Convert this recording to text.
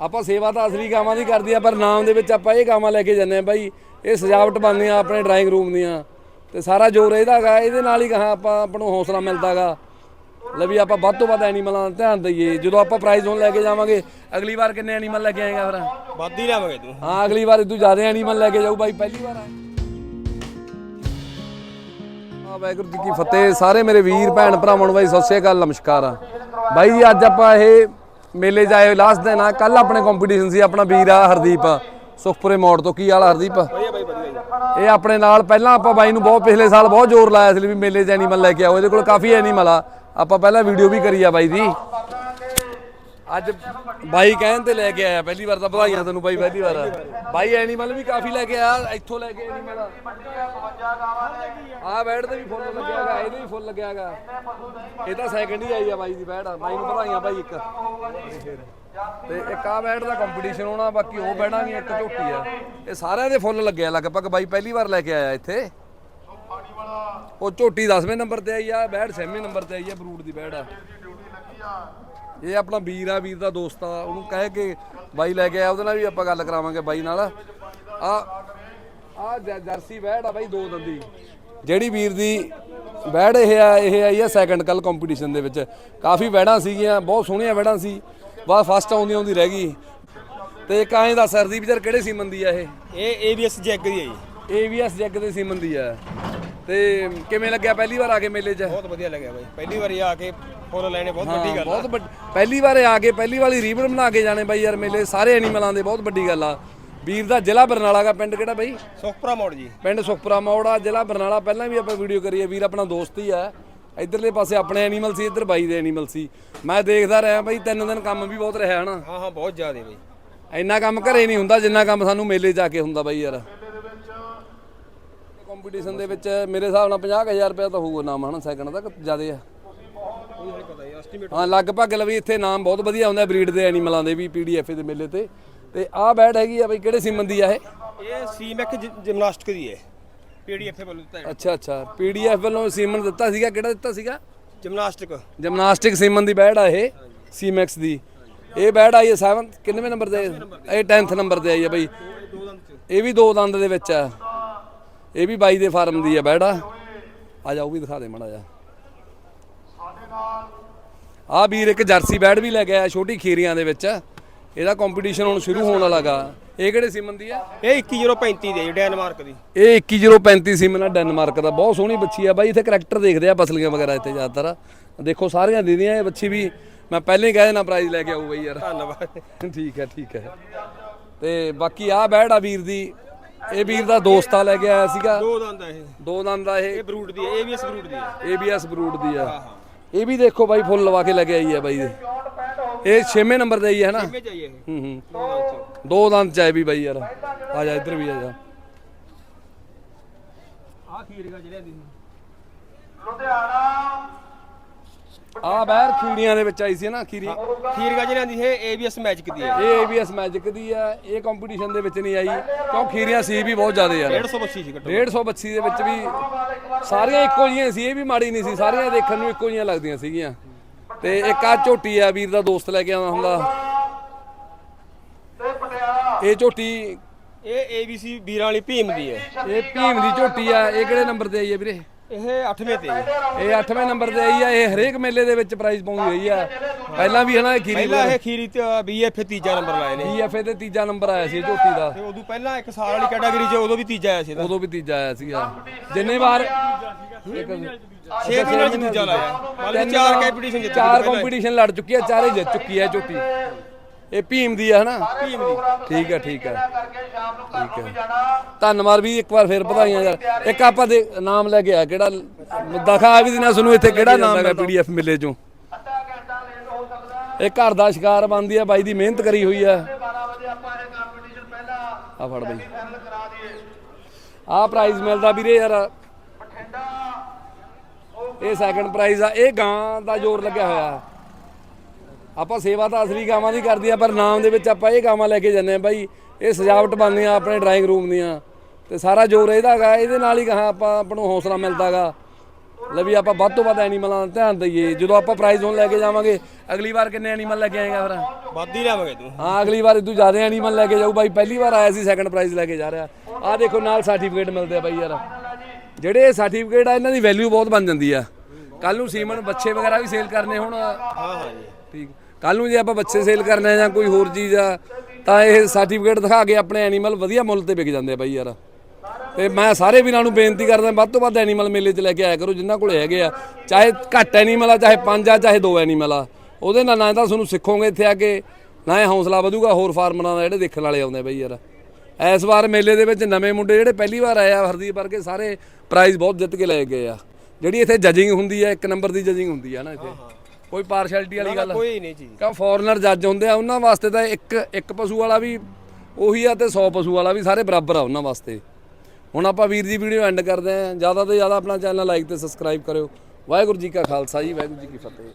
ਆਪਾਂ ਸੇਵਾ ਤਾਂ ਅਸਲੀ ਗਾਵਾਂ ਦੀ ਕਰਦੀ ਆ ਪਰ ਨਾਮ ਦੇ ਵਿੱਚ ਆਪਾਂ ਇਹ ਗਾਵਾਂ ਲੈ ਕੇ ਜਾਂਦੇ ਆ ਬਾਈ ਇਹ ਸਜਾਵਟ ਬਣਦੀਆਂ ਆਪਣੇ ਡਰਾਇੰਗ ਰੂਮ ਦੀਆਂ। ਤੇ ਸਾਰਾ ਜੋਰ ਇਹਦਾ ਗਾ ਇਹਦੇ ਨਾਲ ਹੀ ਕਹਾ ਆਪਾਂ ਆਪਾਂ ਨੂੰ ਹੌਸਲਾ ਮਿਲਦਾਗਾ ਲੈ ਵੀ ਆਪਾਂ ਵੱਧ ਤੋਂ ਵੱਧ ਐਨੀਮਲਾਂ ਦਾ ਧਿਆਨ ਦਈਏ। ਜਦੋਂ ਆਪਾਂ ਪ੍ਰਾਈਜ਼ ਹੁਣ ਲੈ ਕੇ ਜਾਵਾਂਗੇ ਅਗਲੀ ਵਾਰ ਕਿੰਨੇ ਐਨੀਮਲ ਲੈ ਕੇ ਆਏਗਾ ਫਿਰ? ਵੱਧ ਹੀ ਲਿਆਵਾਂਗੇ ਤੂੰ। ਹਾਂ ਅਗਲੀ ਵਾਰ ਤੂੰ ਜ਼ਿਆਦਾ ਐਨੀਮਲ ਲੈ ਕੇ ਜਾਊ ਬਾਈ ਪਹਿਲੀ ਵਾਰ ਆ। ਆ ਵਾਹਿਗੁਰੂ ਜੀ ਕੀ ਫਤਿਹ ਸਾਰੇ ਮੇਰੇ ਵੀਰ ਭੈਣ ਭਰਾਵਾਂ ਨੂੰ ਬਾਈ ਸਤਿ ਸ਼੍ਰੀ ਅਕਾਲ ਨਮਸਕਾਰ ਆ। ਬਾਈ ਜੀ ਅੱਜ ਆਪਾਂ ਇਹ ਮੇਲੇ ਆਏ ਲਾਸਟ ਦਿਨ ਆ ਕੱਲ ਆਪਣੇ ਕੰਪੀਟੀਸ਼ਨ ਸੀ ਆਪਣਾ ਵੀਰ ਆ ਹਰਦੀਪ। ਸੁਖਪੁਰੇ ਮੋੜ ਤੋਂ ਕੀ ਹਾਲ ਆ ਹਰਦੀਪ? ਇਹ ਆਪਣੇ ਨਾਲ ਪਹਿਲਾਂ ਆਪਾਂ ਬਾਈ ਨੂੰ ਬਹੁਤ ਪਿਛਲੇ ਸਾਲ ਬਹੁਤ ਜ਼ੋਰ ਲਾਇਆ ਸੀ ਵੀ ਮੇਲੇ 'ਚ ਐਨੀਮਲ ਲੈ ਕੇ ਆਓ ਇਹਦੇ ਕੋਲ ਕਾਫੀ ਐਨੀਮਲ ਆ। ਆਪਾਂ ਪਹਿਲਾਂ ਵੀਡੀਓ ਵੀ ਕਰੀ ਆ ਬਾਈ ਦੀ। ਅੱਜ ਬਾਈ ਕਹਿਣ ਤੇ ਲੈ ਕੇ ਆਇਆ, ਪਹਿਲੀ ਵਾਰ ਤਾਂ ਵਧਾਈਆਂ ਤੈਨੂੰ ਬਾਈ, ਪਹਿਲੀ ਵਾਰ ਬਾਈ ਐਨੀਮਲ ਵੀ ਕਾਫੀ ਲੈ ਕੇ ਆਇਆ ਇੱਥੋਂ ਲੈ ਕੇ ਐਨੀਮਲ ਆ। ਬੈਡ ਤੇ ਵੀ ਫੁੱਲ ਲੱਗਿਆਗਾ ਇਹਦੇ ਵੀ ਫੁੱਲ ਲੱਗਿਆਗਾ ਇਹ ਤਾਂ ਸੈਕਿੰਡ ਹੀ ਆਈ ਆ ਬਾਈ ਦੀ ਬੈਡ ਬਾਈ ਨੂੰ ਵਧਾਈਆਂ ਬਾਈ ਇੱਕ। ਤੇ ਇੱਕ ਆ ਬੈਡ ਦਾ ਕੰਪੀਟੀਸ਼ਨ ਹੋਣਾ, ਬਾਕੀ ਉਹ ਬੈਡਾਂ ਵੀ ਇੱਕ ਝੋਟੀ ਆ। ਇਹ ਸਾਰਿਆਂ ਦੇ ਫੁੱਲ ਲੱਗੇ ਲਗਭਗ ਬਾਈ ਪਹਿਲੀ ਵਾਰ ਲੈ ਕੇ ਆਇਆ ਇੱਥੇ। ਉਹ ਝੋਟੀ 10ਵੇਂ ਨੰਬਰ ਤੇ ਆਈ ਆ, ਬੈਠ 6ਵੇਂ ਨੰਬਰ ਤੇ ਆਈ ਆ, ਬਰੂਟ ਦੀ ਬੈਡ ਆ। ਇਹ ਆਪਣਾ ਵੀਰ ਆ ਵੀਰ ਦਾ ਦੋਸਤ ਆ ਉਹਨੂੰ ਕਹਿ ਕੇ ਬਾਈ ਲੈ ਕੇ ਆਇਆ ਉਹਦੇ ਨਾਲ ਵੀ ਆਪਾਂ ਗੱਲ ਕਰਾਵਾਂਗੇ ਬਾਈ ਨਾਲ। ਆ ਆ ਜਰਸੀ ਬੈਡ ਆ ਬਾਈ ਦੋ ਦੰਦੀ ਜਿਹੜੀ ਵੀਰ ਦੀ ਬੈਡ ਇਹ ਆ ਇਹ ਆਈ ਆ ਸੈਕੰਡ ਕੱਲ ਕੰਪੀਟੀਸ਼ਨ ਦੇ ਵਿੱਚ। ਕਾਫੀ ਬੈੜਾਂ ਸੀਗੀਆਂ ਬਹੁਤ ਸੋਹਣੀਆਂ ਬੈੜਾਂ ਸੀ। ਬਸ ਫਸਟ ਆਉਂਦੀ ਆਉਂਦੀ ਰਹਿ ਗਈ। ਤੇ ਇੱਕ ਐਂ ਦਾ ਸਰਦੀ ਵਿਚਾਰ ਕਿਹੜੇ ਸੀਮਨ ਦੀ ਆ ਇਹ? ਇਹ ਏਬੀਐਸ ਜੈਕ ਦੀ ਹੈ ਜੀ। ਏਵੀਐਸ ਜੈਗ ਦੇ ਸੀਮਨ ਦੀ ਆ। ਤੇ ਕਿਵੇਂ ਲੱਗਿਆ ਪਹਿਲੀ ਵਾਰ ਆ ਕੇ ਮੇਲੇ 'ਚ? ਬਹੁਤ ਵਧੀਆ ਲੱਗਿਆ ਬਾਈ। ਪਹਿਲੀ ਵਾਰੀ ਆ ਕੇ ਫੋਟੋ ਲੈਣੇ ਬਹੁਤ ਵੱਡੀ ਗੱਲ ਆ। ਬਹੁਤ ਵੱਡ- ਪਹਿਲੀ ਵਾਰ ਆ ਕੇ ਪਹਿਲੀ ਵਾਲੀ ਰੀਬਨ ਬਣਾ ਕੇ ਜਾਣੇ ਬਾਈ ਯਾਰ ਮੇਲੇ ਸਾਰੇ ਐਨੀਮਲਾਂ ਦੇ ਬਹੁਤ ਵੱਡੀ ਗੱਲ ਆ। ਵੀਰ ਦਾ ਜ਼ਿਲ੍ਹਾ ਬਰਨਾਲਾ ਦਾ ਪਿੰਡ ਕਿਹੜਾ ਬਾਈ? ਸੁਖਪੁਰਾ ਮੋੜ ਜੀ। ਪਿੰਡ ਸੁਖਪੁਰਾ ਮੌੜਾ ਜ਼ਿਲ੍ਹਾ ਬਰਨਾਲਾ। ਪਹਿਲਾਂ ਵੀ ਆਪਾਂ ਵੀਡੀਓ ਕਰੀ ਹੈ ਵੀਰ ਆਪਣਾ ਦੋਸਤ ਹੀ ਆ। ਇਧਰਲੇ ਪਾਸੇ ਆਪਣੇ ਐਨੀਮਲ ਸੀ ਇੱਧਰ ਬਾਈ ਦੇ ਐਨੀਮਲ ਸੀ। ਮੈਂ ਦੇਖਦਾ ਰਿਹਾ ਬਾਈ ਤਿੰਨ ਦਿਨ ਕੰਮ ਵੀ ਬਹੁਤ ਰਿਹਾ ਹਨਾ ਹਾਂ ਹਾਂ ਬਹੁਤ ਜ਼ਿਆਦਾ ਬਾਈ। ਇੰਨਾ ਕੰਮ ਘਰੇ ਨਹੀਂ ਹੁੰਦਾ ਜਿੰਨਾ ਕੰਮ ਸਾਨੂੰ ਮੇਲੇ ਆ ਕੇ ਹੁੰਦਾ ਬਾਈ ਯਾਰ। ਕੰਪੀਟੀਸ਼ਨ ਦੇ ਵਿੱਚ ਮੇਰੇ ਹਿਸਾਬ ਨਾਲ 50000 ਰੁਪਏ ਤਾਂ ਹੋਊਗਾ ਨਾਮ ਹਨਾ ਸੈਕਿੰਡ ਦਾ ਕਿ ਜ਼ਿਆਦੇ ਆ। ਹਾਂ ਲਗਭਗ ਲਵੀ ਇੱਥੇ ਨਾਮ ਬਹੁਤ ਵਧੀਆ ਹੁੰਦਾ ਬਰੀਡ ਦੇ ਐਨੀਮਲਾਂ ਦੇ ਵੀ ਪੀਡੀਐਫ ਦੇ ਮੇਲੇ ਤੇ। ਤੇ ਆਹ ਬੈਡ ਹੈਗੀ ਆ ਬਈ ਕਿਹੜੇ ਸੀਮਨ ਦੀ ਆ ਇਹ? ਇਹ ਸੀਮੈਕ ਜਿਮਨਾਸਟਿਕ ਦੀ ਹੈ ਪੀਡੀਐਫ ਵੱਲੋਂ ਦਿੱਤਾ ਹੈ ਅੱਛਾ ਅੱਛਾ। ਪੀਡੀਐਫ ਵੱਲੋਂ ਸੀਮਨ ਦਿੱਤਾ ਸੀਗਾ ਕਿਹੜਾ ਦਿੱਤਾ ਸੀਗਾ? ਜਿਮਨਾਸਟਿਕ ਜਿਮਨਾਸਟਿਕ ਸੀਮਨ ਦੀ ਬੈਡ ਆ ਇਹ ਸੀਮੈਕਸ ਦੀ। ਇਹ ਬੈਡ ਆਈ ਹੈ 7 ਕਿੰਨਵੇਂ ਨੰਬਰ ਤੇ? ਇਹ 10th ਨੰਬਰ ਤੇ ਆਈ ਹੈ ਬਈ। ਇਹ ਵੀ ਦੋ ਦੰਦ ਦੇ ਵਿੱਚ ਆ। ਇਹ ਵੀ ਬਾਈ ਦੇ ਫਾਰਮ ਦੀ ਆ ਬੈਡ ਆ ਜਾ ਉਹ ਵੀ ਦਿਖਾ ਦੇ ਮੜਾ ਜਾ ਆ ਵੀਰ ਇੱਕ ਜਰਸੀ ਬੈਡ ਵੀ ਲੈ ਕੇ ਆਇਆ ਛੋਟੀ ਖੀਰੀਆਂ ਦੇ ਵਿੱਚ। ਇਹਦਾ ਕੰਪੀਟੀਸ਼ਨ ਹੁਣ ਸ਼ੁਰੂ ਹੋਣ ਵਾਲਾਗਾ ਇਹ ਕਿਹੜੇ ਸੀਮਨ ਦੀ ਆ? ਇਹ 21035 ਦੀ ਹੈ ਡੈਨਮਾਰਕ ਦੀ। ਇਹ 21035 ਸੀਮਨ ਆ ਡੈਨਮਾਰਕ ਦਾ। ਬਹੁਤ ਸੋਹਣੀ ਬੱਚੀ ਆ ਬਾਈ। ਇੱਥੇ ਕਰੈਕਟਰ ਦੇਖਦੇ ਆ ਬਸਲੀਆਂ ਵਗੈਰਾ ਇੱਥੇ ਜ਼ਿਆਦਾਤਰ। ਦੇਖੋ ਸਾਰੀਆਂ ਦੀਦੀਆਂ ਇਹ ਬੱਚੀ ਵੀ ਮੈਂ ਪਹਿਲਾਂ ਹੀ ਕਹਿ ਦੇਣਾ ਪ੍ਰਾਈਜ਼ ਲੈ ਕੇ ਆਊ ਬਈ ਯਾਰ। ਧੰਨਵਾਦ। ਠੀਕ ਹੈ ਠੀਕ ਹੈ। ਤੇ ਬਾਕੀ ਆ ਬੈੜ ਆ ਵੀਰ ਦੀ। ਇਹ ਵੀਰ ਦਾ ਦੋਸਤ ਆ ਲੈ ਕੇ ਆਇਆ ਸੀਗਾ। ਦੋ ਦੰਦ ਆ ਇਹ। ਦੋ ਦੰਦ ਦਾ ਇਹ। ਇਹ ਬਰੂਟ ਦੀ ਹੈ ਏਬੀਐਸ ਬਰੂਟ ਦੀ ਹੈ ABS ਬਰੂਟ ਦੀ ਆ। ਇਹ ਵੀ ਦੇਖੋ ਬਾਈ ਫੁੱਲ ਲਵਾ ਕੇ ਲੈ ਕੇ ਆਈ ਹੈ ਬਾਈ ਦੇ ਇਹ 6ਵੇਂ ਨੰਬਰ ਆਈ ਹੈ ਨਾ? ਕਿਵੇਂ ਇਹ। ਹੂੰ ਹੂੰ। ਦੋ ਦੰਦ ਚ। ਦੋ ਦੰਦ ਚ ਆਏ ਵੀ ਬਾਈ ਯਾਰ। ਆ ਜਾ ਇੱਧਰ ਵੀ ਆ ਜਾ। ਆ ਖੀਰਗਾ ਜਿਹੜਾ ਦੀ ਆ ਬੈਰ ਖੀੜੀਆਂ ਦੇ ਵਿੱਚ ਆਈ ਸੀ ਨਾ ਖੀਰੀ। ਖੀਰਗਾ ਜਿਹੜਾ ਦੀ ਹੈ ਏਬੀਐਸ ਮੈਜਿਕ ਦੀ ਹੈ। ਇਹ ABS ਮੈਜਿਕ ਦੀ ਆ। ਇਹ ਕੰਪੀਟੀਸ਼ਨ ਦੇ ਵਿੱਚ ਨਹੀਂ ਆਈ ਕਿਉਂ ਖੀਰੀਆਂ ਸੀ ਵੀ ਬਹੁਤ ਜ਼ਿਆਦਾ ਯਾਰ। 150 ਬੱਚੀ ਸੀ ਘੱਟੋ 150 ਬੱਚੀ ਦੇ ਵਿੱਚ ਵੀ ਸਾਰੀਆਂ ਇੱਕੋ ਜਿਹੀਆਂ ਸੀ ਇਹ ਵੀ ਮਾੜੀ ਨਹੀਂ ਸੀ। ਸਾਰੀਆਂ ਦੇਖਣ ਨੂੰ ਇੱਕੋ ਜਿਹੀਆਂ ਲੱਗਦੀਆਂ ਸੀਗੀਆਂ। ਤੇ ਇੱਕ ਆ ਝੋਟੀ ਆ ਵੀਰ ਦਾ ਦੋਸਤ ਲੈ ਕੇ ਆਉਂਦਾ ਹੁੰਦਾ। ਇਹ ਝੋਟੀ ਇਹ ਏਬੀਸੀ ਵੀਰਾਂ ਵਾਲੀ ਭੀਮ ਦੀ ਹੈ। ਇਹ ਭੀਮ ਦੀ ਝੋਟੀ ਆ। ਇਹ ਕਿਹੜੇ ਨੰਬਰ ਤੇ ਆਈ ਹੈ ਵੀਰੇ? ਇਹ 8ਵੇਂ ਤੇ ਇਹ 8ਵੇਂ ਨੰਬਰ ਤੇ ਆਈ ਆ ਇਹ ਹਰੇਕ ਮੇਲੇ ਦੇ ਵਿੱਚ ਪ੍ਰਾਈਜ਼ ਪਾਉਂਦੀ ਰਹੀ ਆ। ਪਹਿਲਾਂ ਵੀ ਹਨਾ ਇਹ ਖੀਰੀ ਪਹਿਲਾਂ ਇਹ ਖੀਰੀ ਤੇ ਬੀਐਫ ਤੀਜਾ ਨੰਬਰ ਲਾਏ ਨੇ। ਬੀਐਫਏ ਤੇ ਤੀਜਾ ਨੰਬਰ ਆਇਆ ਸੀ ਇਹ ਝੋਟੀ ਦਾ। ਤੇ ਉਦੋਂ ਪਹਿਲਾਂ ਇੱਕ ਸਾਲ ਵਾਲੀ ਕੈਟਾਗਰੀ 'ਚ ਉਦੋਂ ਵੀ ਤੀਜਾ ਆਇਆ ਸੀ ਇਹਦਾ। ਉਦੋਂ ਵੀ ਤੀਜਾ ਆਇਆ ਸੀਗਾ। ਜਿੰਨੇ ਵਾਰ 6 ਮਹੀਨੇ 'ਚ ਦੂਜਾ ਲਾਇਆ। ਮਤਲਬ ਚਾਰ ਕੰਪੀਟੀਸ਼ਨ ਜਿੱਤੇ ਚਾਰ ਕੰਪੀਟੀਸ਼ਨ ਲੜ ਚੁੱਕੀ ਆ ਚਾਰੇ ਜਿੱਤ ਚੁੱਕੀ ਆ ਝੋਟੀ। ਇਹ ਭੀਮ ਦੀ ਆ ਹਨਾ? ਭੀਮ ਦੀ। ਠੀਕ ਹੈ ਠੀਕ ਹੈ ਠੀਕ ਹੈ ਧੰਨਵਾਦ ਵੀ ਇੱਕ ਵਾਰ ਫੇਰ ਵਧਾਈਆਂ ਯਾਰ। ਇੱਕ ਆਪਾਂ ਦੇ ਨਾਮ ਲੈ ਕੇ ਆ ਕਿਹੜਾ ਦਿਖਾ ਵੀ ਦੇਣਾ ਤੁਹਾਨੂੰ ਇੱਥੇ ਕਿਹੜਾ ਨਾਮ ਹੈ ਪੀਡੀਐਫ ਮਿਲੇ ਚੋਂ। ਇਹ ਘਰ ਦਾ ਸ਼ਿਕਾਰ ਬਣਦੀ ਆ ਬਾਈ ਦੀ ਮਿਹਨਤ ਕਰੀ ਹੋਈ ਆ। ਆ ਫੜ ਬਾਈ। ਆ ਪ੍ਰਾਈਜ਼ ਮਿਲਦਾ ਵੀਰੇ ਯਾਰ। ਇਹ ਸੈਕੰਡ ਪ੍ਰਾਈਜ਼ ਆ। ਇਹ ਗਾਂ ਦਾ ਜ਼ੋਰ ਲੱਗਿਆ ਹੋਇਆ। ਆਪਾਂ ਸੇਵਾ ਤਾਂ ਅਸਲੀ ਗਾਵਾਂ ਦੀ ਕਰਦੀ ਆ ਪਰ ਨਾਮ ਦੇ ਵਿੱਚ ਆਪਾਂ ਇਹ ਗਾਵਾਂ ਲੈ ਕੇ ਜਾਂਦੇ ਆ ਬਾਈ ਇਹ ਸਜਾਵਟ ਬਣਦੀਆਂ ਆਪਣੇ ਡਰਾਇੰਗ ਰੂਮ ਦੀਆਂ। ਤੇ ਸਾਰਾ ਜ਼ੋਰ ਇਹਦਾ ਗਾ ਇਹਦੇ ਨਾਲ ਹੀ ਕਹਾ ਆਪਾਂ ਆਪਾਂ ਨੂੰ ਹੌਸਲਾ ਮਿਲਦਾਗਾ ਲੈ ਵੀ ਆਪਾਂ ਵੱਧ ਤੋਂ ਵੱਧ ਐਨੀਮਲਾਂ ਦਾ ਧਿਆਨ ਦਈਏ। ਜਦੋਂ ਆਪਾਂ ਪ੍ਰਾਈਜ਼ ਹੁਣ ਲੈ ਕੇ ਜਾਵਾਂਗੇ ਅਗਲੀ ਵਾਰ ਕਿੰਨੇ ਐਨੀਮਲ ਲੈ ਕੇ ਆਏਗਾ ਫਿਰ? ਵੱਧ ਹੀ ਲਿਆਵਾਂਗੇ ਤੂੰ। ਹਾਂ ਅਗਲੀ ਵਾਰ ਤੂੰ ਜ਼ਿਆਦਾ ਐਨੀਮਲ ਲੈ ਕੇ ਜਾਊ। ਬਾਈ ਪਹਿਲੀ ਵਾਰ ਆਇਆ ਸੀ ਸੈਕੰਡ ਪ੍ਰਾਈਜ਼ ਲੈ ਕੇ ਜਾ ਰਿਹਾ। ਆਹ ਦੇਖੋ ਨਾਲ ਸਰਟੀਫਿਕੇਟ ਮਿਲਦੇ ਆ ਬਾਈ ਯਾਰ। ਜਿਹੜੇ ਸਰਟੀਫਿਕੇਟ ਆ ਇਹਨਾਂ ਦੀ ਵੈਲਿਊ ਬਹੁਤ ਬਣ ਜਾਂਦੀ ਆ। ਕੱਲ ਨੂੰ ਸੀਮਨ ਬੱਚੇ ਵਗੈਰਾ ਵੀ ਸੇਲ ਕਰਨੇ ਹੁਣ। ਹਾਂ ਹਾਂ ਜੀ। ਠੀਕ। ਕੱਲ ਨੂੰ ਜੇ ਆਪਾਂ ਬੱਚੇ ਸੇਲ ਕਰਨਾ ਜਾਂ ਕੋਈ ਹੋਰ ਚੀਜ਼ ਆ, ਤਾਂ ਇਹ ਸਰਟੀਫਿਕੇਟ ਦਿਖਾ ਕੇ ਆਪਣੇ ਐਨੀਮਲ ਵਧੀਆ ਮੁੱਲ ਤੇ ਵਿਕ ਜਾਂਦੇ ਆ ਬਾਈ ਯਾਰ। ਤੇ ਮੈਂ ਸਾਰੇ ਵੀਰਾਂ ਨੂੰ ਬੇਨਤੀ ਕਰਦਾ, ਵੱਧ ਤੋਂ ਵੱਧ ਐਨੀਮਲ ਮੇਲੇ 'ਚ ਲੈ ਕੇ ਆਇਆ ਕਰੋ, ਜਿਨ੍ਹਾਂ ਕੋਲ ਹੈਗੇ ਆ। ਚਾਹੇ ਘੱਟ ਐਨੀਮਲ ਆ, ਚਾਹੇ ਪੰਜ ਆ, ਚਾਹੇ ਦੋ ਐਨੀਮਲ ਆ। ਉਹਦੇ ਨਾਲ ਨਾ ਤਾਂ ਤੁਹਾਨੂੰ ਸਿੱਖੋਗੇ ਇੱਥੇ ਆ ਕੇ, ਨਾ ਇਹ ਹੌਸਲਾ ਵਧੂਗਾ, ਹੋਰ ਫਾਰਮਰਾਂ ਦਾ ਜਿਹੜੇ ਦੇਖਣ ਵਾਲੇ ਆਉਂਦੇ ਬਈ ਯਾਰ। ਇਸ ਵਾਰ ਮੇਲੇ ਦੇ ਵਿੱਚ ਨਵੇਂ ਮੁੰਡੇ ਜਿਹੜੇ ਪਹਿਲੀ ਵਾਰ ਆਏ ਆ, ਹਰਦੀਪ ਵਰਗੇ ਸਾਰੇ ਪ੍ਰਾਈਜ਼ ਬਹੁਤ ਜਿੱਤ ਕੇ ਲੈ ਗਏ ਆ। ਜਿਹੜੀ ਇੱਥੇ ਜੱਜਿੰਗ ਹੁੰਦੀ ਆ, ਇੱਕ ਨੰਬਰ ਦੀ ਜੱਜਿੰਗ ਹੁੰਦੀ ਆ ਨਾ ਇੱਥੇ। ਕੋਈ ਪਾਰਸ਼ੈਲਿਟੀ ਵਾਲੀ ਗੱਲ ਕੋਈ ਨਹੀਂ ਜੀ। ਕਿਉਂ ਫੋਰਨਰ ਜੱਜ ਹੁੰਦੇ ਆ ਉਹਨਾਂ ਵਾਸਤੇ ਤਾਂ ਇੱਕ ਇੱਕ ਪਸ਼ੂ ਵਾਲਾ ਵੀ ਉਹੀ ਆ ਤੇ 100 ਪਸ਼ੂ ਵਾਲਾ ਵੀ ਸਾਰੇ ਬਰਾਬਰ ਆ ਉਹਨਾਂ ਵਾਸਤੇ। ਹੁਣ ਆਪਾਂ ਵੀਰ ਦੀ ਵੀਡੀਓ ਐਂਡ ਕਰਦੇ ਆਂ। ਜ਼ਿਆਦਾ ਤੋਂ ਜ਼ਿਆਦਾ ਆਪਣਾ ਚੈਨਲ ਲਾਈਕ ਤੇ ਸਬਸਕ੍ਰਾਈਬ ਕਰਿਓ। ਵਾਹਿਗੁਰੂ ਜੀ ਕਾ ਖਾਲਸਾ ਜੀ ਵਾਹਿਗੁਰੂ ਜੀ ਕੀ ਫਤਿਹ।